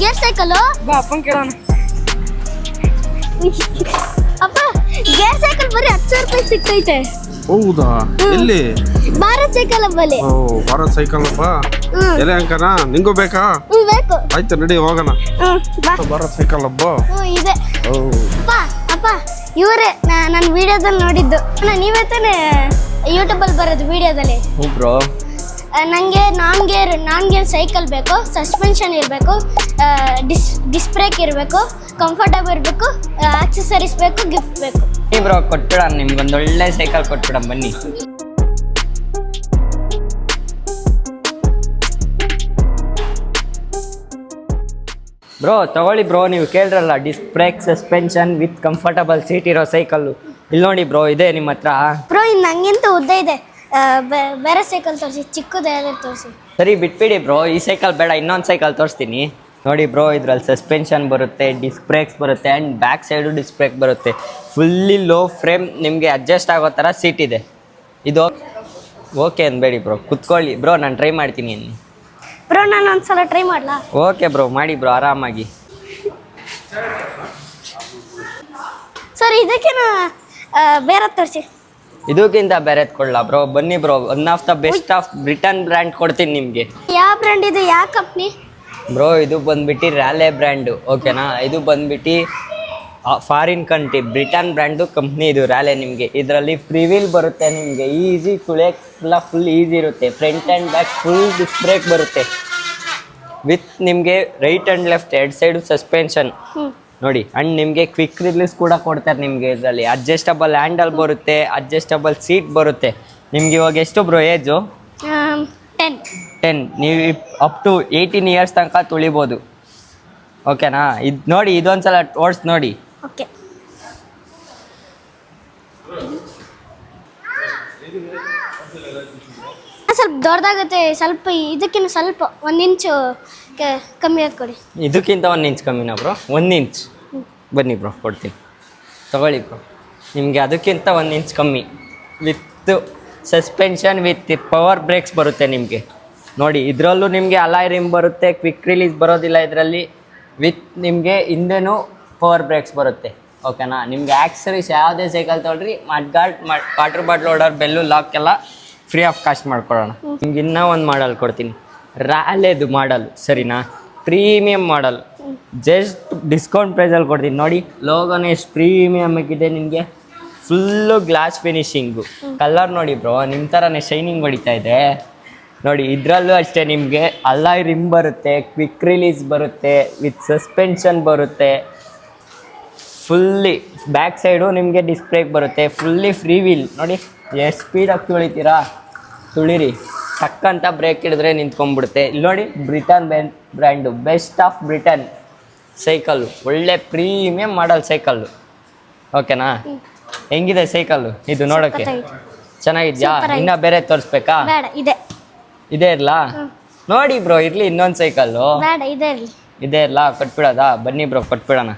Gear cycle ಬಾ ಅಪ್ಪನ್ ಕೇಳೋಣ. ಅಪ್ಪ ಗೇರ್ ಸೈಕಲ್ ಬರೀ ಹತ್ತು ಸಾವಿರ ರೂಪಾಯಿ ಸಿಗ್ತೈತೆ. ಹೌದಾ? ಎಲ್ಲಿ? ಭಾರತ್ ಸೈಕಲ್ ಅಬ್ಬಲ್ಲಿ ಓ ಭಾರತ್ ಸೈಕಲ್ ಅಪ್ಪ? ಎಲೆ ಅಂಕನ ನಿಂಗೂ ಬೇಕಾ? ಬೇಕು. ಆಯ್ತು ನಡಿ ಹೋಗೋಣ. ಭಾರತ್ ಸೈಕಲ್ ಹಬ್ಬ ಹ್ಞೂ ಇದೆ. ಅಪ್ಪ ಅಪ್ಪ ಇವರೇ ನನ್ನ ವಿಡಿಯೋದಲ್ಲಿ ನೋಡಿದ್ದು. ಅಣ್ಣ ನೀವೇ ತಾನೇ ಯೂಟ್ಯೂಬಲ್ಲಿ ಬರೋದು ವಿಡಿಯೋದಲ್ಲಿ ಹ್ಞೂ ಬ್ರೋ ನನಗೆ non gear non gear cycle ಬೇಕು ಸಸ್ಪೆನ್ಷನ್ ಇರಬೇಕು ಡಿಸ್ ಡಿಸ್ ಬ್ರೇಕ್ ಇರಬೇಕು ಕಂಫರ್ಟಬಲ್ ಇರಬೇಕು ಆಕ್ಸೆಸರೀಸ್ ಬೇಕು ಗಿಫ್ಟ್ ಬೇಕು. ಬ್ರೋ ಕೊಟ್ಬಿಡ ನಿಮ್ಗೊಂದು ಒಳ್ಳೆ ಸೈಕಲ್ ಕೊಟ್ಬಿಡ ಬನ್ನಿ. ಬ್ರೋ ತಗೊಳ್ಳಿ ಬ್ರೋ ನೀವು ಕೇಳ್ರಲ್ಲ disc brake suspension with comfortable seat ಇರೋ ಸೈಕಲ್ಲು ಇಲ್ಲಿ ನೋಡಿ ಬ್ರೋ ಇದೆ ನಿಮ್ಮ ಹತ್ರ. ಬ್ರೋ ಇನ್ನು ನಂಗಿಂತ ಉದ್ದ ಇದೆ. ಬೇರೆ ಸೈಕಲ್ ತೋರಿಸಿ ಚಿಕ್ಕದು ಯಾವ್ದಾದ್ರು ತೋರಿಸಿ. ಸರಿ ಬಿಟ್ಬಿಡಿ ಬ್ರೋ ಈ ಸೈಕಲ್ ಬೇಡ ಇನ್ನೊಂದು ಸೈಕಲ್ ತೋರಿಸ್ತೀನಿ. ನೋಡಿ ಬ್ರೋ ಇದ್ರಲ್ಲಿ ಸಸ್ಪೆನ್ಷನ್ ಬರುತ್ತೆ ಡಿಸ್ಕ್ ಬ್ರೇಕ್ಸ್ ಬರುತ್ತೆ and back side disc brake ಬರುತ್ತೆ. ಫುಲ್ಲಿ ಲೋ ಫ್ರೇಮ್ ನಿಮಗೆ ಅಡ್ಜಸ್ಟ್ ಆಗೋ ಥರ ಸೀಟ್ ಇದೆ. ಇದು ಓಕೆ ಅನ್ಬೇಡಿ ಬ್ರೋ ಕುತ್ಕೊಳ್ಳಿ. ಬ್ರೋ ನಾನು ಟ್ರೈ ಮಾಡ್ತೀನಿ ಅನ್ನಿ ಬ್ರೋ ನಾನು ಒಂದ್ಸಲ ಟ್ರೈ ಮಾಡ್ಲಾ? ಓಕೆ ಬ್ರೋ ಮಾಡಿ ಬ್ರೋ ಆರಾಮಾಗಿ. ಸರ್ ಇದಕ್ಕೆ ಬೇರೆ ತೋರಿಸಿ. ಇದಕ್ಕಿಂತ ಬೇರೆ ಕೊಡಲ್ಲ ಬ್ರೋ ಬನ್ನಿ bro one of the best of Britain brand ಕೊಡ್ತೀನಿ ನಿಮಗೆ. ಯಾವ ಬ್ರ್ಯಾಂಡ್ ಇದು? ಯಾವ ಕಂಪ್ನಿ ಬ್ರೋ ಇದು ಬಂದ್ಬಿಟ್ಟು ರ್ಯಾಲೆ ಬ್ರ್ಯಾಂಡು ಓಕೆನಾ ಇದು ಬಂದ್ಬಿಟ್ಟು foreign country Britain brand company ಇದು ರ್ಯಾಲೆ ನಿಮಗೆ. ಇದರಲ್ಲಿ ಫ್ರೀ ವೀಲ್ ಬರುತ್ತೆ ನಿಮಗೆ. ಈಸಿ ಫುಲ್ಲ ಫುಲ್ ಈಸಿ ಇರುತ್ತೆ. Front and back full disc brake ಬರುತ್ತೆ. ವಿತ್ ನಿಮಗೆ ರೈಟ್ ಆ್ಯಂಡ್ ಲೆಫ್ಟ್ ಎರಡು ಸೈಡು ಸಸ್ಪೆನ್ಷನ್ ನೋಡಿ ಅಂಡ್ ನಿಮಗೆ ಕ್ವಿಕ್ ರಿಲೀಸ್ ಕೂಡ ಕೊಡ್ತಾರೆ ನಿಮಗೆ ಇದರಲ್ಲಿ. ಅಡ್ಜಸ್ಟಬಲ್ ಹ್ಯಾಂಡಲ್ ಬರುತ್ತೆ ಅಡ್ಜಸ್ಟಬಲ್ ಸೀಟ್ ಬರುತ್ತೆ. ನಿಮ್ಗೆ ಇವಾಗ ಎಷ್ಟು ಬ್ರೋ ಏಜು ಟೆನ್ ಟೆನ್ ನೀವು ಅಪ್ ಟು ಏಯ್ಟೀನ್ ಇಯರ್ಸ್ ತನಕ ತುಳಿಬೋದು. ಓಕೆನಾ ಇದು ನೋಡಿ ಇದೊಂದು ಸಲ ಓಡಿಸ್ ನೋಡಿ. ಓಕೆ ಸ್ವಲ್ಪ ದೊಡ್ಡದಾಗುತ್ತೆ, ಸ್ವಲ್ಪ ಇದಕ್ಕಿಂತ ಸ್ವಲ್ಪ ಒಂದು ಇಂಚು ಕಮ್ಮಿ ಕೊಡಿ. ಇದಕ್ಕಿಂತ ಒಂದು ಇಂಚ್ ಕಮ್ಮಿನಾ ಬ್ರೋ. ಒಂದು ಇಂಚ್ ಬನ್ನಿ ಬ್ರೋ, ಕೊಡ್ತೀನಿ. ತಗೊಳ್ಳಿ ಬ್ರೋ. ನಿಮಗೆ ಅದಕ್ಕಿಂತ ಒಂದು ಇಂಚ್ ಕಮ್ಮಿ. With suspension with power brakes ಬರುತ್ತೆ ನಿಮಗೆ. ನೋಡಿ, ಇದರಲ್ಲೂ ನಿಮಗೆ ಅಲಾಯ್ ರಿಮ್ ಬರುತ್ತೆ ಕ್ವಿಕ್ ರಿಲೀಸ್ ಬರೋದಿಲ್ಲ ಇದರಲ್ಲಿ. ವಿತ್ ನಿಮಗೆ ಹಿಂದೆನೂ ಪವರ್ ಬ್ರೇಕ್ಸ್ ಬರುತ್ತೆ. ಓಕೆನಾ ನಿಮಗೆ ಆಕ್ಸರೀಸ್ ಯಾವುದೇ ಸೈಕಲ್ ತೊಗೊಳ್ರಿ mudguard water bottle holder bell lock ಎಲ್ಲ ಫ್ರೀ ಆಫ್ ಕಾಸ್ಟ್ ಮಾಡ್ಕೊಳ್ಳೋಣ ನಿಮ್ಗೆ ಇನ್ನೂ ಒಂದು ಮಾಡಲ್ ಕೊಡ್ತೀನಿ. ರ್ಯಾಲೆದು ಮಾಡಲ್ ಸರಿನಾ? ಪ್ರೀಮಿಯಂ ಮಾಡಲ್. ಜಸ್ಟ್ ಡಿಸ್ಕೌಂಟ್ ಪ್ರೈಸಲ್ಲಿ ಕೊಡ್ತೀನಿ. ನೋಡಿ ಲೋಗೋನೇ ಎಷ್ಟು ಪ್ರೀಮಿಯಮ್ ಆಗಿದೆ ನಿಮಗೆ. ಫುಲ್ಲು ಗ್ಲಾಸ್ ಫಿನಿಶಿಂಗು ಕಲರ್ ನೋಡಿ ಬ್ರೋ ನಿಮ್ಮ ಥರನೇ ಶೈನಿಂಗ್ ಹೊಡಿತಾ ಇದೆ. ನೋಡಿ ಇದರಲ್ಲೂ ಅಷ್ಟೇ ನಿಮಗೆ ಅಲ್ಲಾಯ್ ರಿಮ್ ಬರುತ್ತೆ ಕ್ವಿಕ್ ರಿಲೀಸ್ ಬರುತ್ತೆ ವಿತ್ ಸಸ್ಪೆನ್ಷನ್ ಬರುತ್ತೆ. ಫುಲ್ಲಿ ಬ್ಯಾಕ್ ಸೈಡು ನಿಮಗೆ ಡಿಸ್ಪ್ಲೇಗೆ ಬರುತ್ತೆ. ಫುಲ್ಲಿ ಫ್ರೀ ವೀಲ್ ನೋಡಿ ಎಷ್ಟು ಸ್ಪೀಡಾಗಿ ತುಳಿತೀರಾ? ತುಳಿರಿ. ಟಕ್ಕಂತ ಬ್ರೇಕ್ ಹಿಡಿದ್ರೆ ನಿಂತ್ಕೊಂಡ್ಬಿಡುತ್ತೆ. ಇಲ್ಲಿ ನೋಡಿ Britain brand brand best of Britain cycle ಒಳ್ಳೆ ಪ್ರೀಮಿಯಂ ಮಾಡಲ್ ಸೈಕಲ್ಲು ಓಕೆನಾ ಹೆಂಗಿದೆ ಸೈಕಲ್ಲು ಇದು ನೋಡೋಕ್ಕೆ. ಚೆನ್ನಾಗಿದ್ಯಾ? ಇನ್ನ ಬೇರೆ ತೋರಿಸ್ಬೇಕಾ? ಇದೆ. ಇದೇ ಇರ್ಲಾ? ನೋಡಿ ಬ್ರೋ ಇರ್ಲಿ ಇನ್ನೊಂದು ಸೈಕಲ್ಲು ಇದೇ ಇರ್ಲಾ? ಕೊಟ್ಬಿಡೋದಾ? ಬನ್ನಿ ಬ್ರೋ ಕೊಟ್ಬಿಡೋಣ.